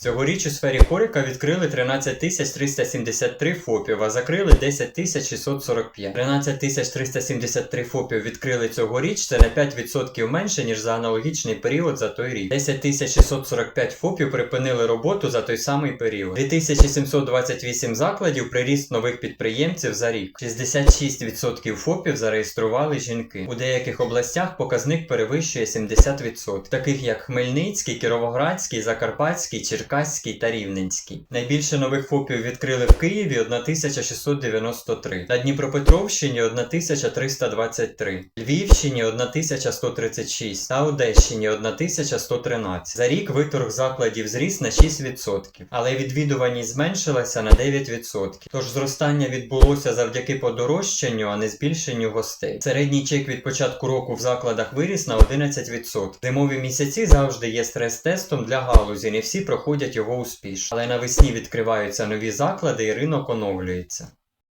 Цьогоріч у сфері хорика відкрили 13 373 ФОПів, а закрили 10 645. 13 373 ФОПів відкрили цьогоріч, це на 5% менше, ніж за аналогічний період за той рік. 10 645 ФОПів припинили роботу за той самий період. 2728 закладів приріст нових підприємців за рік. 66% ФОПів зареєстрували жінки. У деяких областях показник перевищує 70%, таких як Хмельницький, Кіровоградський, Закарпатський, Черкаський та Рівненський. Найбільше нових ФОПів відкрили в Києві 1693, на Дніпропетровщині 1323, Львівщині 1136 та Одещині 1113. За рік виторг закладів зріс на 6%, але відвідуваність зменшилася на 9%. Тож зростання відбулося завдяки подорожчанню, а не збільшенню гостей. Середній чек від початку року в закладах виріс на 11%. Зимові місяці завжди є стрес-тестом для галузі, не всі проходять його успішно. Але навесні відкриваються нові заклади і ринок оновлюється.